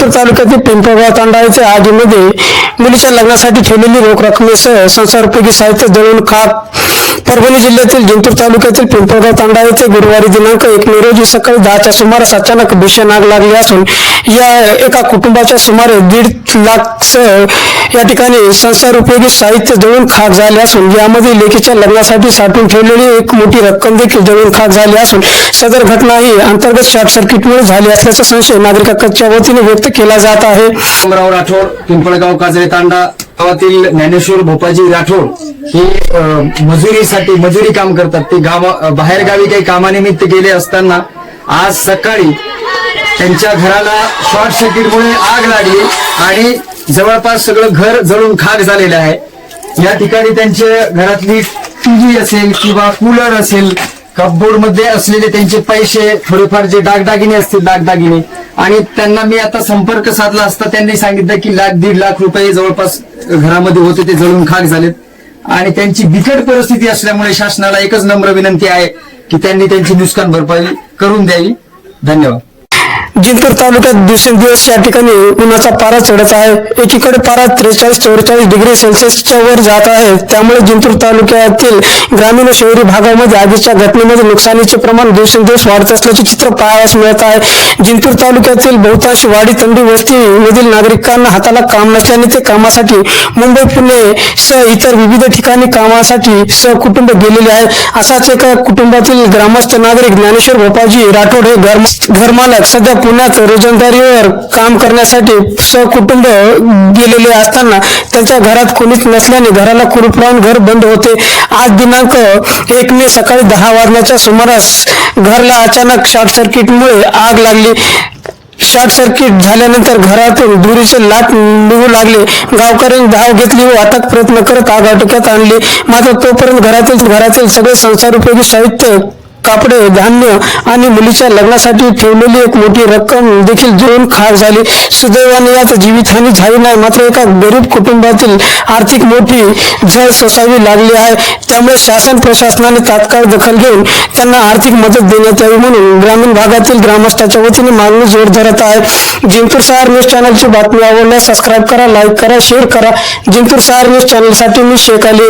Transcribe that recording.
जिंतूर तालुक्यातील पिंपळगाव तांडा आगीमध्ये मुलीच्या लग्नासाठी ठेवलेली रोख रकमेसह संसार उपयोगी साहित्य जळून खाक. परभणी जिल्ह्यातील जिंतूर तालुक्यातील पिंपळगाव तांडा येथे गुरुवारी दिनांक एक मे रोजी सकाळी दहाच्या सुमारास अचानक भीषण आग लागली असून या एका कुटुंबाच्या सुमारे दीड लाख सह या ठिकाणी संसार उपयोगी साहित्य जळून खाक झाले असून यामध्ये लेखीच्या लग्नासाठी साठवून ठेवलेली एक मोठी रक्कम देखील जळून खाक झाली असून सदर घटना ही अंतर्गत शॉर्ट सर्किटमुळे झाली असल्याचा संशय नागरिकांच्या वतीने व्यक्त केला जात आहे. राठोड पिंपळगाव काजळे तांडा गावातील ज्ञानेश्वर भोपाजी राठोड हे मजुरीसाठी मजुरी काम करतात. ते गावा बाहेर गावी काही कामानिमित्त गेले असताना आज सकाळी त्यांच्या घराला शॉर्ट सर्किटमुळे आग लागली आणि जवळपास सगळं घर जळून खाक झालेलं आहे. या ठिकाणी त्यांच्या घरातली टीव्ही असेल किंवा कूलर असेल कपबोर्डमध्ये असलेले त्यांचे पैसे थोडेफार जे दागदागिने असतील दागदागिने आणि त्यांना मी आता संपर्क साधला असता त्यांनी सांगितलं की लाख दीड लाख रुपये जवळपास घरामध्ये होते ते जळून खाक झालेत. आणि त्यांची बिकट परिस्थिती असल्यामुळे शासनाला एकच नम्र विनंती आहे की त्यांनी त्यांची नुकसान भरपाई करून द्यावी. धन्यवाद. जिंतूर तालुक्यात दिवसेंदिवस या ठिकाणी उन्हाचा पारा चढत आहे. एकीकडे पारा त्रेचाळीस चौवेचाळीस डिग्री सेल्सिअसच्या वर जात आहे. त्यामुळे जिंतूर तालुक्यातील ग्रामीण व शहरी भागामध्ये आगीच्या घटनेमध्ये नुकसानीचे प्रमाण दिवसेंदिवस वाढत असल्याचे चित्र पाहावयास मिळत आहे. जिंतूर तालुक्यातील बहुतांश वाडी तंडी वस्तीमधील नागरिकांना हाताला काम नसल्याने ते कामासाठी मुंबई पुणे सह इतर विविध ठिकाणी कामासाठी सहकुटुंब गेलेले आहे. असाच एका कुटुंबातील ग्रामस्थ नागरिक ज्ञानेश्वर भोपाजी राठोड हे घर घरमालक सध्या पुण्यात रोजंदारीवर काम करण्यासाठी सहकुटुंब गेलेले असताना त्यांच्या घरात कोणीच नसल्याने घराला कुलूप लावून घर बंद होते. आज दिनांक एक मे सकाळी दहा वाजण्याच्या सुमारास घरला अचानक शॉर्ट सर्किटमुळे आग लागली. शॉर्ट सर्किट झाल्यानंतर घरातून दुरीचे लाट निघू लागले. गावकऱ्यांनी धाव घेतली व अथक प्रयत्न करत आग आटोक्यात आणली. मात्र तोपर्यंत घरातील घरातील सगळे संसार उपयोगी साहित्य कापडे धान्य आणि मुलीच्या लग्नासाठी ठेवलेली एक मोठी रक्कम देखील जळून खाक झाली. सुदैवाने यात जीवितहानी झाली नाही. मात्र एका गरीब कुटुंबातील आर्थिक मोठी झळ सोसावी लागली आहे. त्यामुळे शासन प्रशासनाने तात्काळ दखल घेऊन त्यांना आर्थिक मदत देण्यात यावी म्हणून ग्रामीण भागातील ग्रामस्थाच्या वतीने मागणी जोर धरत आहे. जिंतूर शहर न्यूज चॅनलची बातमी आवडल्यास सबस्क्राईब करा लाईक करा शेअर करा. जिंतूर शहर न्यूज चॅनलसाठी मी शेख अली.